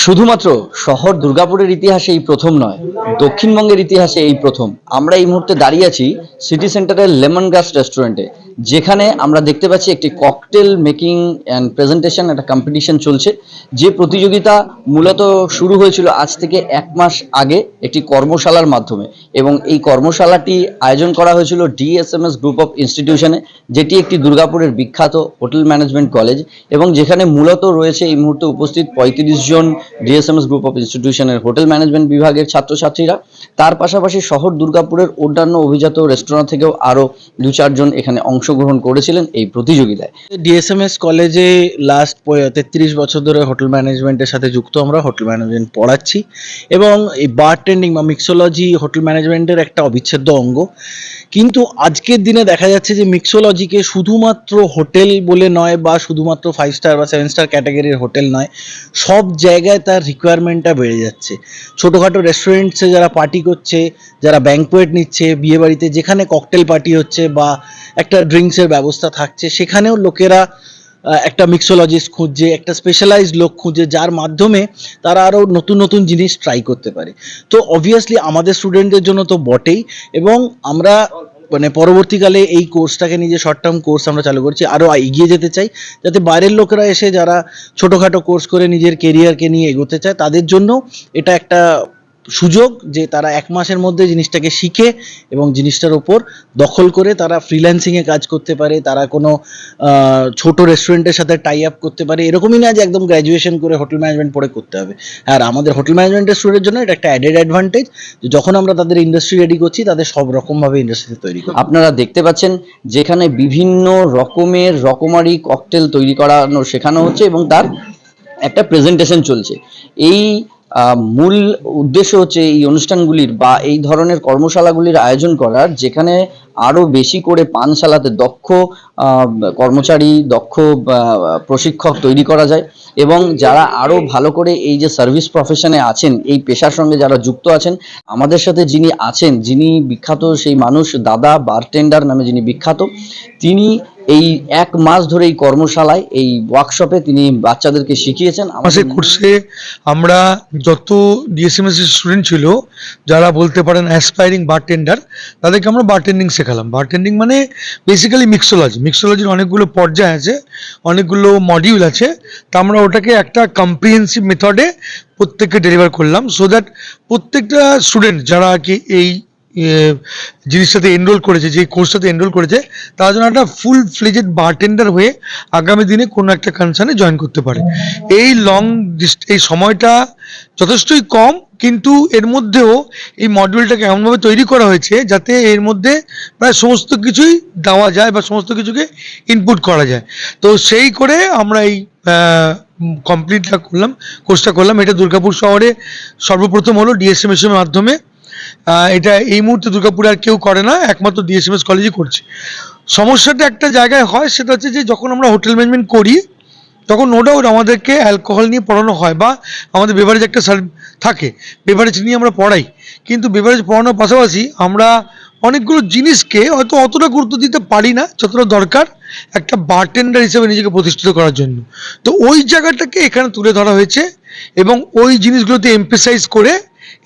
শুধুমাত্র শহর দুর্গাপুরের ইতিহাসে এই প্রথম নয়, দক্ষিণবঙ্গের ইতিহাসে এই প্রথম। আমরা এই মুহূর্তে দাঁড়িয়ে আছি সিটি সেন্টারের লেমন গ্রাস রেস্টুরেন্টে যেখানে আমরা দেখতে পাচ্ছি একটি ককটেল মেকিং অ্যান্ড প্রেজেন্টেশন একটা কম্পিটিশন চলছে। যে প্রতিযোগিতা মূলত শুরু হয়েছিল আজ থেকে এক মাস আগে একটি কর্মশালার মাধ্যমে এবং এই কর্মশালাটি আয়োজন করা হয়েছিল ডিএসএমএস গ্রুপ অফ ইনস্টিটিউশনে যেটি একটি দুর্গাপুরের বিখ্যাত হোটেল ম্যানেজমেন্ট কলেজ এবং যেখানে মূলত রয়েছে এই মুহূর্তে উপস্থিত পঁয়ত্রিশ জন ডিএসএমএস গ্রুপ অফ ইনস্টিটিউশনের হোটেল ম্যানেজমেন্ট বিভাগের ছাত্রছাত্রীরা তার পাশাপাশি শহর দুর্গাপুরের অন্যান্য অভিজাত রেস্টুরেন্ট থেকেও আরও দু চারজন এখানে অংশগ্রহণ করেছিলেন এই প্রতিযোগিতায়। ডিএসএমএস কলেজে লাস্ট তেত্রিশ বছর ধরে হোটেল ম্যানেজমেন্টের সাথে যুক্ত আমরা, হোটেল ম্যানেজমেন্ট পড়াচ্ছি এবং এই বারটেন্ডিং বা মিক্সোলজি হোটেল ম্যানেজমেন্টের একটা অবিচ্ছেদ্য অঙ্গ। কিন্তু আজকের দিনে দেখা যাচ্ছে যে মিক্সোলজিকে শুধুমাত্র হোটেল বলে নয় বা শুধুমাত্র ফাইভ স্টার বা সেভেন স্টার ক্যাটাগরির হোটেল নয়, সব জায়গায় তার রিকোয়ারমেন্টটা বেড়ে যাচ্ছে। ছোটোখাটো রেস্টুরেন্টসে যারা পার্টি করছে, যারা ব্যাঙ্কোয়েট নিচ্ছে বিয়েবাড়িতে যেখানে ককটেল পার্টি হচ্ছে বা একটা ড্রিঙ্কসের ব্যবস্থা থাকছে, সেখানেও লোকেরা একটা মিক্সোলজিস্ট খুঁজছে, একটা স্পেশালাইজড লোক খুঁজছে, যার মাধ্যমে তারা আরও নতুন নতুন জিনিস ট্রাই করতে পারে। তো অবভিয়াসলি আমাদের স্টুডেন্টদের জন্য তো বটেই এবং আমরা মানে পরবর্তীকালে এই কোর্সটাকে নিজে শর্ট টার্ম কোর্স আমরা চালু করছি আরও এগিয়ে যেতে চাই, যাতে বাইরের লোকেরা এসে যারা ছোটোখাটো কোর্স করে নিজের কেরিয়ারকে নিয়ে এগোতে চায়, তাদের জন্য এটা একটা সুযোগ যে তারা এক মাসের মধ্যে জিনিসটাকে শিখে এবং জিনিসটার ওপর দখল করে তারা ফ্রিল্যান্সিংয়ে কাজ করতে পারে, তারা কোনো ছোট রেস্টুরেন্টের সাথে টাই আপ করতে পারে, এরকমই না যে একদম গ্র্যাজুয়েশন করে হোটেল ম্যানেজমেন্ট পড়ে করতে হবে। আর আমাদের হোটেল ম্যানেজমেন্টের স্টুডেন্টের জন্য এটা একটা অ্যাডেড অ্যাডভান্টেজ যখন আমরা তাদের ইন্ডাস্ট্রি রেডি করছি, তাদের সব রকমভাবে ইন্ডাস্ট্রিতে তৈরি করি আপনারা দেখতে পাচ্ছেন যেখানে বিভিন্ন রকমের রকমারি ককটেল তৈরি করানো শেখানো হচ্ছে এবং তার একটা প্রেজেন্টেশন চলছে। এই মূল উদ্দেশ্য হচ্ছে এই অনুষ্ঠানগুলির বা এই ধরনের কর্মশালাগুলির আয়োজন করার, যেখানে আরও বেশি করে পানশালাতে দক্ষ কর্মচারী, দক্ষ প্রশিক্ষক তৈরি করা যায় এবং যারা আরও ভালো করে এই যে সার্ভিস প্রফেশনে আছেন, এই পেশার সঙ্গে যারা যুক্ত আছেন, আমাদের সাথে যিনি আছেন, যিনি বিখ্যাত সেই মানুষ, দাদা বারটেন্ডার নামে যিনি বিখ্যাত, তিনি এই এক মাস ধরে এই কর্মশালায়, এই ওয়ার্কশপে তিনি বাচ্চাদেরকে শিখিয়েছেন। আমাদের কোর্সে আমরা যত ডিএসএমএস স্টুডেন্ট ছিল, যারা বলতে পারেন অ্যাসপায়ারিং বারটেন্ডার তাদেরকে আমরা বারটেন্ডিং শেখালাম। বারটেন্ডিং মানে বেসিক্যালি মিক্সোলজি মিক্সোলজির অনেকগুলো পর্যায় আছে, অনেকগুলো মডিউল আছে। তা আমরা ওটাকে একটা কম্প্রিহেন্সিভ মেথডে প্রত্যেককে ডেলিভার করলাম সো দ্যাট প্রত্যেকটা স্টুডেন্ট যারা কি এই জিনিসটাতে এনরোল করেছে, যে কোর্সটাতে এনরোল করেছে, তারা যেন একটা ফুল ফ্লেজেড বারটেন্ডার হয়ে আগামী দিনে কোনো একটা কনসার্নে জয়েন করতে পারে। এই লং এই সময়টা যথেষ্টই কম, কিন্তু এর মধ্যেও এই মডিউলটাকে এমনভাবে তৈরি করা হয়েছে যাতে এর মধ্যে প্রায় সমস্ত কিছুই দেওয়া যায় বা সমস্ত কিছুকে ইনপুট করা যায়। তো সেই করে আমরা এই কমপ্লিটটা করলাম কোর্সটা করলাম। এটা দুর্গাপুর শহরে সর্বপ্রথম হলো ডিএসএমএস এর মাধ্যমে এটা এই মুহূর্তে দুর্গাপুরে আর কেউ করে না, একমাত্র ডিএসএমএস কলেজই করছে। সমস্যাটা একটা জায়গায় হয়, সেটা হচ্ছে যে যখন আমরা হোটেল ম্যানেজমেন্ট করি, তখন নো ডাউট আমাদেরকে অ্যালকোহল নিয়ে পড়ানো হয় বা আমাদের বেভারেজ একটা থাকে। বেভারেজ নিয়ে আমরা পড়াই। কিন্তু বেভারেজ পড়ানোর পাশাপাশি আমরা অনেকগুলো জিনিসকে হয়তো অতটা গুরুত্ব দিতে পারি না, যতটা দরকার একটা বারটেন্ডার হিসেবে নিজেকে প্রতিষ্ঠিত করার জন্য। তো ওই জায়গাটাকে এখানে তুলে ধরা হয়েছে এবং ওই জিনিসগুলোতে এমফেসাইজ করে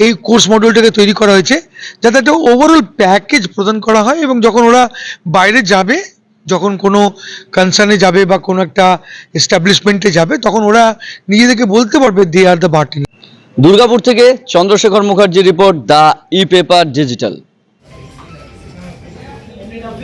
এই কোর্স মডিউলটাকে তৈরি করা হয়েছে, যাতে একটা ওভারঅল প্যাকেজ প্রদান করা হয় এবং যখন ওরা বাইরে যাবে, যখন কোনো কনসার্নে যাবে বা কোনো একটা এস্টাবলিশমেন্টে যাবে, তখন ওরা নিজেদেরকে বলতে পারবে দে আর দ্য বার্টিন দুর্গাপুর থেকে Chandrashekhar Mukherjee report the e paper digital